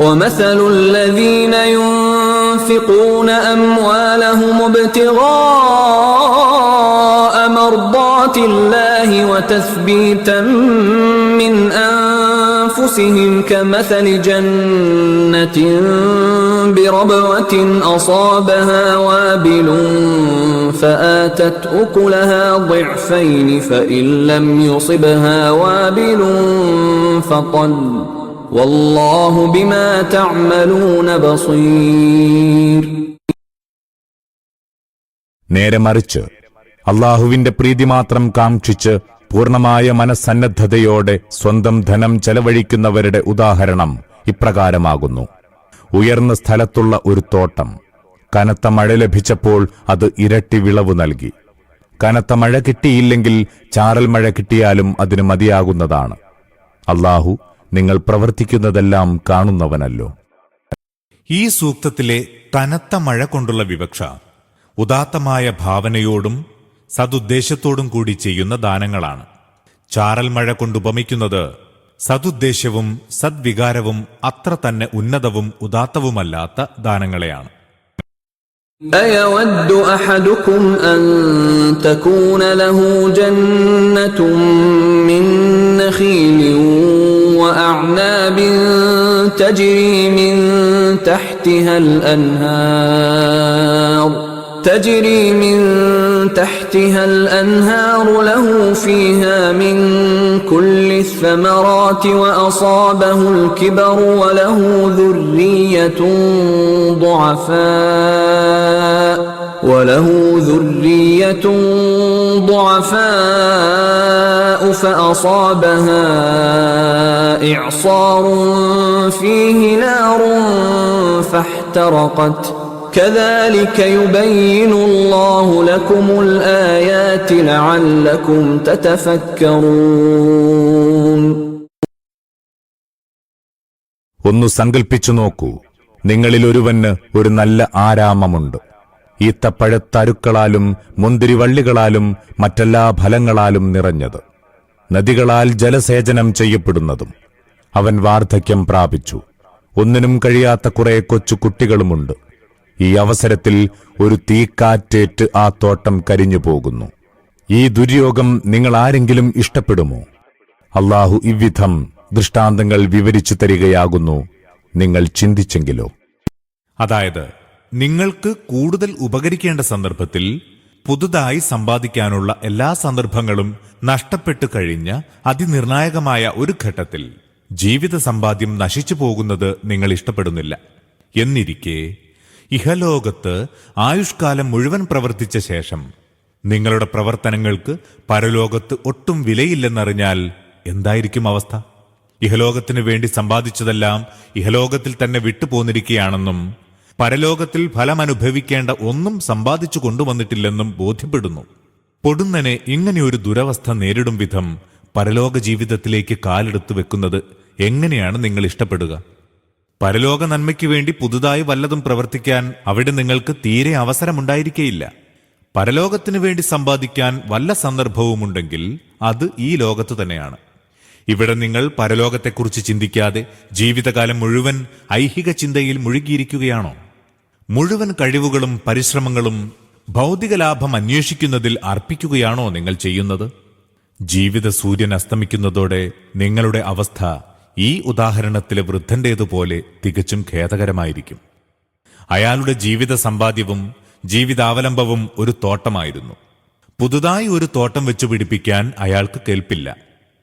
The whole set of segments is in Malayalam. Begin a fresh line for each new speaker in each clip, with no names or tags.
ومثل الذين ينفقون أموالهم ابتغاء مرضات الله وتثبيتا من أنفسهم كمثل جنة بربوة أصابها وابل فآتت أكلها ضعفين فإن لم يصبها وابل فطل വല്ലാഹു ബിമാ തഅമലൂന ബസീർ.
നേരെ മറിച്ച് അള്ളാഹുവിന്റെ പ്രീതി മാത്രം കാംക്ഷിച്ച് പൂർണമായ മനസ്സന്നദ്ധതയോടെ സ്വന്തം ധനം ചെലവഴിക്കുന്നവരുടെ ഉദാഹരണം ഇപ്രകാരമാകുന്നു. ഉയർന്ന സ്ഥലത്തുള്ള ഒരു തോട്ടം. കനത്ത മഴ ലഭിച്ചപ്പോൾ അത് ഇരട്ടി വിളവ് നൽകി. കനത്ത മഴ കിട്ടിയില്ലെങ്കിൽ ചാറൽ മഴ കിട്ടിയാലും അതിന് മതിയാകുന്നതാണ്. അള്ളാഹു നിങ്ങൾ പ്രവർത്തിക്കുന്നതെല്ലാം കാണുന്നവനല്ലോ
ഈ സൂക്തത്തിലെ കനത്ത മഴ കൊണ്ടുള്ള വിവക്ഷ ഉദാത്തമായ ഭാവനയോടും സതുദ്ദേശത്തോടും കൂടി ചെയ്യുന്ന ദാനങ്ങളാണ് ചാറൽ മഴ കൊണ്ട് ഉപമിക്കുന്നത് സതുദ്ദേശവും സദ്വികാരവും അത്ര തന്നെ ഉന്നതവും ഉദാത്തവുമല്ലാത്ത ദാനങ്ങളെയാണ്
أيود أحدكم أن تكون له جنة من نخيل وأعناب تجري من تحتها الأنهار تجري من تحتها الأنهار له فيها من كل الثمرات وأصابه الكبر وله ذرية ضعفاء وله ذرية ضعفاء فأصابها إعصار فيه نار فاحترقت كذلك يبين الله لكم الآيات لعلكم تتفكرون
ഒന്നു സങ്കൽപ്പിച്ചു നോക്കൂ നിങ്ങളിൽ ഒരുവന് ഒരു നല്ല ആരാമമുണ്ട് ഈത്തപ്പഴത്തരുക്കളാലും മുന്തിരിവള്ളികളാലും മറ്റെല്ലാ ഫലങ്ങളാലും നിറഞ്ഞത് നദികളാൽ ജലസേചനം ചെയ്യപ്പെടുന്നതും അവൻ വാർദ്ധക്യം പ്രാപിച്ചു. ഒന്നിനും കഴിയാത്ത കുറെ കൊച്ചു കുട്ടികളുമുണ്ട്. ഈ അവസരത്തിൽ ഒരു തീക്കാറ്റേറ്റ് ആ തോട്ടം കരിഞ്ഞു പോകുന്നു. ഈ ദുര്യോഗം നിങ്ങൾ ആരെങ്കിലും ഇഷ്ടപ്പെടുമോ? അള്ളാഹു ഇവിധം ദൃഷ്ടാന്തങ്ങൾ വിവരിച്ചു തരികയാകുന്നു. നിങ്ങൾ ചിന്തിച്ചെങ്കിലോ.
അതായത് നിങ്ങൾക്ക് കൂടുതൽ ഉപകരിക്കേണ്ട സന്ദർഭത്തിൽ പുതുതായി സമ്പാദിക്കാനുള്ള എല്ലാ സന്ദർഭങ്ങളും നഷ്ടപ്പെട്ടു കഴിഞ്ഞ അതിനിർണായകമായ ഒരു ഘട്ടത്തിൽ ജീവിത സമ്പാദ്യം നശിച്ചു പോകുന്നത് നിങ്ങൾ ഇഷ്ടപ്പെടുന്നില്ല. എന്നിരിക്കെ ഇഹലോകത്ത് ആയുഷ്കാലം മുഴുവൻ പ്രവർത്തിച്ച ശേഷം നിങ്ങളുടെ പ്രവർത്തനങ്ങൾക്ക് പരലോകത്ത് ഒട്ടും വിലയില്ലെന്നറിഞ്ഞാൽ എന്തായിരിക്കും അവസ്ഥ? ഇഹലോകത്തിനു വേണ്ടി സമ്പാദിച്ചതെല്ലാം ഇഹലോകത്തിൽ തന്നെ വിട്ടുപോന്നിരിക്കുകയാണെന്നും പരലോകത്തിൽ ഫലമനുഭവിക്കേണ്ട ഒന്നും സമ്പാദിച്ചു കൊണ്ടുവന്നിട്ടില്ലെന്നും ബോധ്യപ്പെടുന്നു. പൊടുന്നനെ ഇങ്ങനെയൊരു ദുരവസ്ഥ നേരിടും വിധം പരലോക ജീവിതത്തിലേക്ക് കാലെടുത്തു വെക്കുന്നത് എങ്ങനെയാണ് നിങ്ങൾ ഇഷ്ടപ്പെടുക? പരലോക നന്മയ്ക്ക് വേണ്ടി പുതുതായി വല്ലതും പ്രവർത്തിക്കാൻ അവിടെ നിങ്ങൾക്ക് തീരെ അവസരമുണ്ടായിരിക്കേയില്ല. പരലോകത്തിനു വേണ്ടി സമ്പാദിക്കാൻ വല്ല സന്ദർഭവുമുണ്ടെങ്കിൽ അത് ഈ ലോകത്ത് തന്നെയാണ്. ഇവിടെ നിങ്ങൾ പരലോകത്തെക്കുറിച്ച് ചിന്തിക്കാതെ ജീവിതകാലം മുഴുവൻ ഐഹിക ചിന്തയിൽ മുഴുകിയിരിക്കുകയാണോ? മുഴുവൻ കഴിവുകളും പരിശ്രമങ്ങളും ഭൗതിക ലാഭം അന്വേഷിക്കുന്നതിൽ അർപ്പിക്കുകയാണോ നിങ്ങൾ ചെയ്യുന്നത്? ജീവിത സൂര്യൻ അസ്തമിക്കുന്നതോടെ നിങ്ങളുടെ അവസ്ഥ ഈ ഉദാഹരണത്തിലെ വൃദ്ധന്റേതുപോലെ തികച്ചും ഖേദകരമായിരിക്കും. അയാളുടെ ജീവിത സമ്പാദ്യവും ജീവിതാവലംബവും ഒരു തോട്ടമായിരുന്നു. പുതുതായി ഒരു തോട്ടം വെച്ചു പിടിപ്പിക്കാൻ അയാൾക്ക് കേൾപ്പില്ല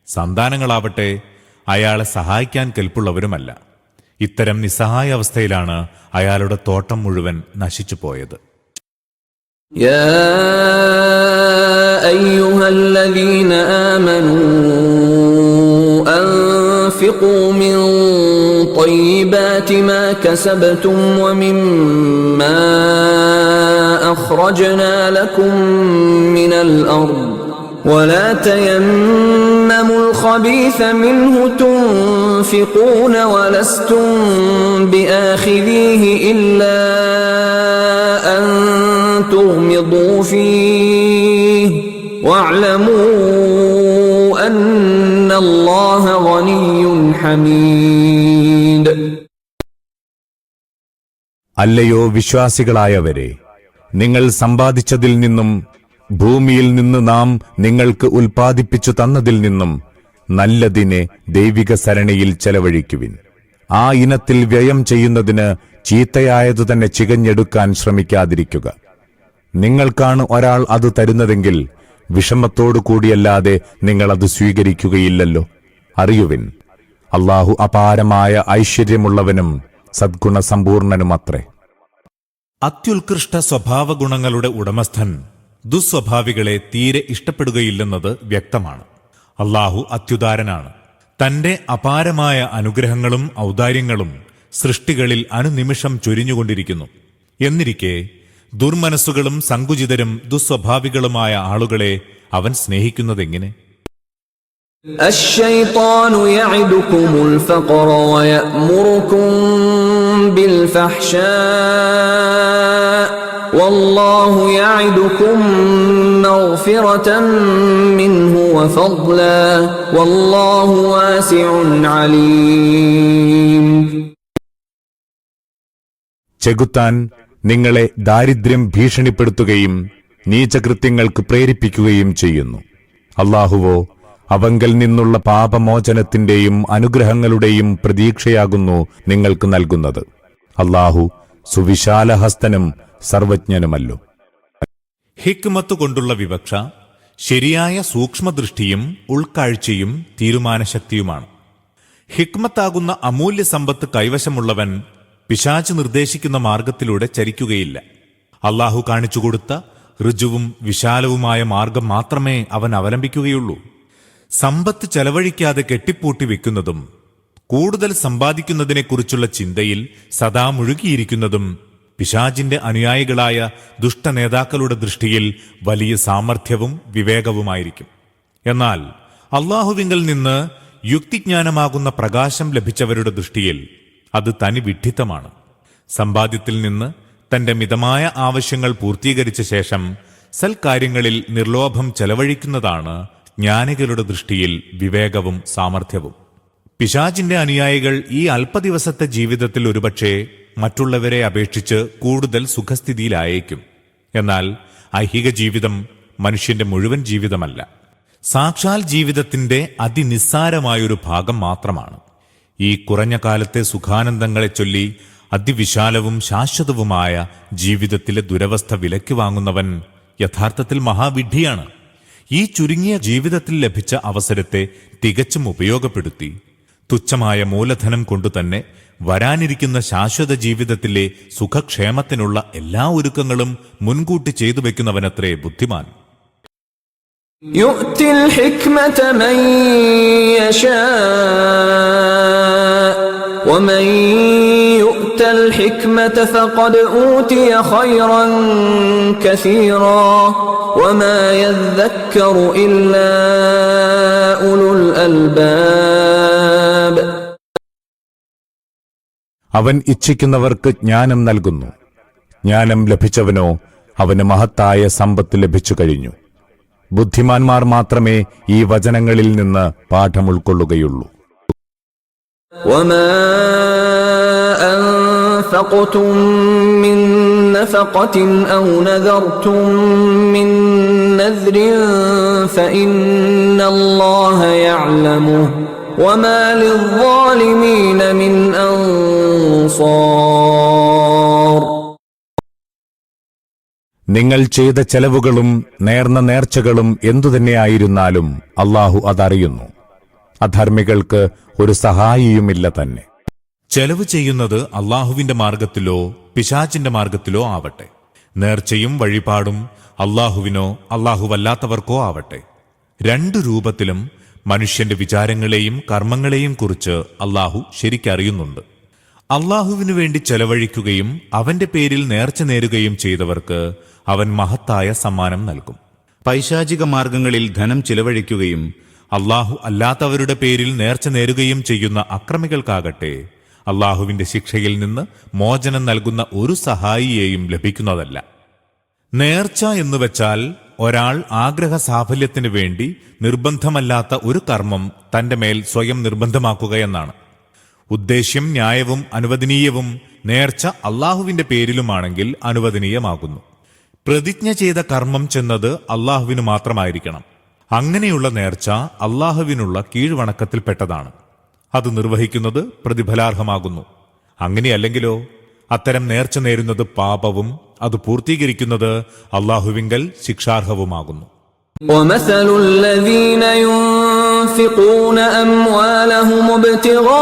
സന്താനങ്ങളാവട്ടെ അയാളെ സഹായിക്കാൻ കെൽപ്പുള്ളവരുമല്ല. ഇത്തരം നിസ്സഹായ അവസ്ഥയിലാണ് അയാളുടെ തോട്ടം മുഴുവൻ നശിച്ചു പോയത്
يا أيها الذين آمنوا أنفقوا من طيبات ما كسبتم ومما أخرجنا لكم من الأرض ولا تيمموا الخبيث منه تنفقون ولستم بآخذيه إلا أن تغمضوا فيه واعلموا أن الله غني حميد
അല്ലയോ വിശ്വാസികളായവരെ നിങ്ങൾ സമ്പാദിച്ചതിൽ നിന്നും ഭൂമിയിൽ നിന്ന് നാം നിങ്ങൾക്ക് ഉൽപ്പാദിപ്പിച്ചു തന്നതിൽ നിന്നും നല്ലതിനെ ദൈവിക സരണിയിൽ ചെലവഴിക്കുവിൻ. ആ ഇനത്തിൽ വ്യയം ചെയ്യുന്നതിന് ചീത്തയായതു തന്നെ ചികഞ്ഞെടുക്കാൻ ശ്രമിക്കാതിരിക്കുക. നിങ്ങൾക്കാണ് ഒരാൾ അത് തരുന്നതെങ്കിൽ വിഷമത്തോടു കൂടിയല്ലാതെ നിങ്ങൾ അത് സ്വീകരിക്കുകയില്ലല്ലോ. അറിയുവിൻ അള്ളാഹു അപാരമായ ഐശ്വര്യമുള്ളവനും സദ്ഗുണസമ്പൂർണനുമത്രേ.
അത്യുത്കൃഷ്ട സ്വഭാവ ഗുണങ്ങളുടെ ഉടമസ്ഥൻ ദുസ്വഭാവികളെ തീരെ ഇഷ്ടപ്പെടുകയില്ലെന്നത് വ്യക്തമാണ് അള്ളാഹു അത്യുദാരനാണ് തന്റെ അപാരമായ അനുഗ്രഹങ്ങളും ഔദാര്യങ്ങളും സൃഷ്ടികളിൽ അനുനിമിഷം ചൊരിഞ്ഞുകൊണ്ടിരിക്കുന്നു എന്നിരിക്കെ ദുർമനസ്സുകളും സങ്കുചിതരും ദുസ്വഭാവികളുമായ ആളുകളെ അവൻ സ്നേഹിക്കുന്നതെങ്ങനെ
الشيطان يعدكم الفقر ويأمركم بالفحشاء والله يعدكم مغفرة منه وفضلا والله واسع عليم
ചെകുത്താൻ നിങ്ങളെ ദാരിദ്ര്യം ഭീഷണിപ്പെടുത്തുകയും നീചകൃത്യങ്ങൾക്ക് പ്രേരിപ്പിക്കുകയും ചെയ്യുന്നു അള്ളാഹുവോ അവങ്കൽ നിന്നുള്ള പാപമോചനത്തിന്റെയും അനുഗ്രഹങ്ങളുടെയും പ്രതീക്ഷയാകുന്നു നിങ്ങൾക്ക് നൽകുന്നത് അള്ളാഹു സുവിശാലഹസ്തനും സർവജ്ഞനുമല്ലോ.
ഹിക്മത്ത് കൊണ്ടുള്ള വിവക്ഷ ശരിയായ സൂക്ഷ്മദൃഷ്ടിയും ഉൾക്കാഴ്ചയും തീരുമാനശക്തിയുമാണ്. ഹിക്മത്താകുന്ന അമൂല്യ സമ്പത്ത് കൈവശമുള്ളവൻ പിശാച്ച് നിർദ്ദേശിക്കുന്ന മാർഗത്തിലൂടെ ചരിക്കുകയില്ല. അള്ളാഹു കാണിച്ചുകൊടുത്ത ഋജുവും വിശാലവുമായ മാർഗം മാത്രമേ അവൻ അവലംബിക്കുകയുള്ളൂ. സമ്പത്ത് ചെലവഴിക്കാതെ കെട്ടിപ്പൂട്ടി വെക്കുന്നതും കൂടുതൽ സമ്പാദിക്കുന്നതിനെക്കുറിച്ചുള്ള ചിന്തയിൽ സദാ മുഴുകിയിരിക്കുന്നതും പിശാജിന്റെ അനുയായികളായ ദുഷ്ടനേതാക്കളുടെ ദൃഷ്ടിയിൽ വലിയ സാമർഥ്യവും വിവേകവുമായിരിക്കും. എന്നാൽ അള്ളാഹുവിങ്കിൽ നിന്ന് യുക്തിജ്ഞാനമാകുന്ന പ്രകാശം ലഭിച്ചവരുടെ ദൃഷ്ടിയിൽ അത് തനി വിഡ്ഢിത്തമാണ്. സമ്പാദ്യത്തിൽ നിന്ന് തന്റെ മിതമായ ആവശ്യങ്ങൾ പൂർത്തീകരിച്ച ശേഷം സൽക്കാര്യങ്ങളിൽ നിർലോഭം ചെലവഴിക്കുന്നതാണ് ജ്ഞാനികളുടെ ദൃഷ്ടിയിൽ വിവേകവും സാമർഥ്യവും. പിശാജിന്റെ അനുയായികൾ ഈ അല്പദിവസത്തെ ജീവിതത്തിൽ ഒരുപക്ഷെ മറ്റുള്ളവരെ അപേക്ഷിച്ച് കൂടുതൽ സുഖസ്ഥിതിയിലായേക്കും. എന്നാൽ ഐഹിക ജീവിതം മനുഷ്യന്റെ മുഴുവൻ ജീവിതമല്ല. സാക്ഷാൽ ജീവിതത്തിന്റെ അതിനിസ്സാരമായൊരു ഭാഗം മാത്രമാണ്. ഈ കുറഞ്ഞ കാലത്തെ സുഖാനന്ദങ്ങളെ ചൊല്ലി അതിവിശാലവും ശാശ്വതവുമായ ജീവിതത്തിലെ ദുരവസ്ഥ വിലയ്ക്ക് വാങ്ങുന്നവൻ യഥാർത്ഥത്തിൽ മഹാവിഡ്ഢിയാണ്. ഈ ചുരുങ്ങിയ ജീവിതത്തിൽ ലഭിച്ച അവസരത്തെ തികച്ചും ഉപയോഗപ്പെടുത്തി. തുച്ഛമായ മൂലധനം കൊണ്ടുതന്നെ വരാനിരിക്കുന്ന ശാശ്വത ജീവിതത്തിലെ സുഖക്ഷേമത്തിനുള്ള എല്ലാ ഒരുക്കങ്ങളും മുൻകൂട്ടി ചെയ്തു വെക്കുന്നവനത്രേ ബുദ്ധിമാൻ
يؤتي الحكمة من يشاء ومن يؤت الحكمة فقد أوتي خيرا كثيرا وما يذكر إلا أولو الألباب
അവൻ ഇച്ഛിക്കുന്നവർക്ക് ജ്ഞാനം നൽകുന്നു ജ്ഞാനം ലഭിച്ചവനോ അവന് മഹത്തായ സമ്പത്ത് ലഭിച്ചു കഴിഞ്ഞു ബുദ്ധിമാന്മാർ മാത്രമേ ഈ വചനങ്ങളിൽ നിന്ന് പാഠം ഉൾക്കൊള്ളുകയുള്ളൂ
وما أنفقتم من نفقة أو نذرتم من نذر فإن الله يعلمه وما للظالمين
നിങ്ങൾ ചെയ്ത ചെലവുകളും നേർന്ന നേർച്ചകളും എന്തുതന്നെയായിരുന്നാലും അള്ളാഹു അതറിയുന്നു. അധർമ്മികൾക്ക് ഒരു സഹായിയുമില്ല തന്നെ.
ചെലവ് ചെയ്യുന്നത് അള്ളാഹുവിന്റെ മാർഗത്തിലോ പിശാചിന്റെ മാർഗത്തിലോ ആവട്ടെ. നേർച്ചയും വഴിപാടും അള്ളാഹുവിനോ അള്ളാഹുവല്ലാത്തവർക്കോ ആവട്ടെ. രണ്ടു രൂപത്തിലും മനുഷ്യന്റെ വിചാരങ്ങളെയും കർമ്മങ്ങളെയും കുറിച്ച് അള്ളാഹു ശരിക്കറിയുന്നുണ്ട്. അള്ളാഹുവിനു വേണ്ടി ചെലവഴിക്കുകയും അവന്റെ പേരിൽ നേർച്ച നേരുകയും ചെയ്തവർക്ക് അവൻ മഹത്തായ സമ്മാനം നൽകും. പൈശാചിക മാർഗങ്ങളിൽ ധനം ചിലവഴിക്കുകയും അള്ളാഹു അല്ലാത്തവരുടെ പേരിൽ നേർച്ച നേരുകയും ചെയ്യുന്ന അക്രമികൾക്കാകട്ടെ അള്ളാഹുവിന്റെ ശിക്ഷയിൽ നിന്ന് മോചനം നൽകുന്ന ഒരു സഹായിയെയും ലഭിക്കുന്നതല്ല. നേർച്ച എന്ന് വെച്ചാൽ ഒരാൾ ആഗ്രഹ സാഫല്യത്തിന് വേണ്ടി നിർബന്ധമല്ലാത്ത ഒരു കർമ്മം തന്റെ മേൽ സ്വയം നിർബന്ധമാക്കുക എന്നാണ്. ഉദ്ദേശ്യം ന്യായവും അനുവദനീയവും നേർച്ച അള്ളാഹുവിന്റെ പേരിലുമാണെങ്കിൽ അനുവദനീയമാകുന്നു. പ്രതിജ്ഞ ചെയ്ത കർമ്മം ചെന്നത് അള്ളാഹുവിന് മാത്രമായിരിക്കണം അങ്ങനെയുള്ള നേർച്ച അള്ളാഹുവിനുള്ള കീഴ്വണക്കത്തിൽപ്പെട്ടതാണ് അത് നിർവഹിക്കുന്നത് പ്രതിഫലാർഹമാകുന്നു അങ്ങനെയല്ലെങ്കിലോ അത്തരം നേർച്ച നേരുന്നത് പാപവും അത് പൂർത്തീകരിക്കുന്നത് അള്ളാഹുവിങ്കൽ ശിക്ഷാർഹവുമാകുന്നു
ومثل الذين ينفقون أموالهم ابتغاء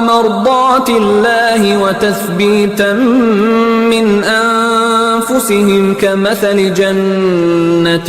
مرضات الله وتثبيتا من أنفسهم كمثل جنة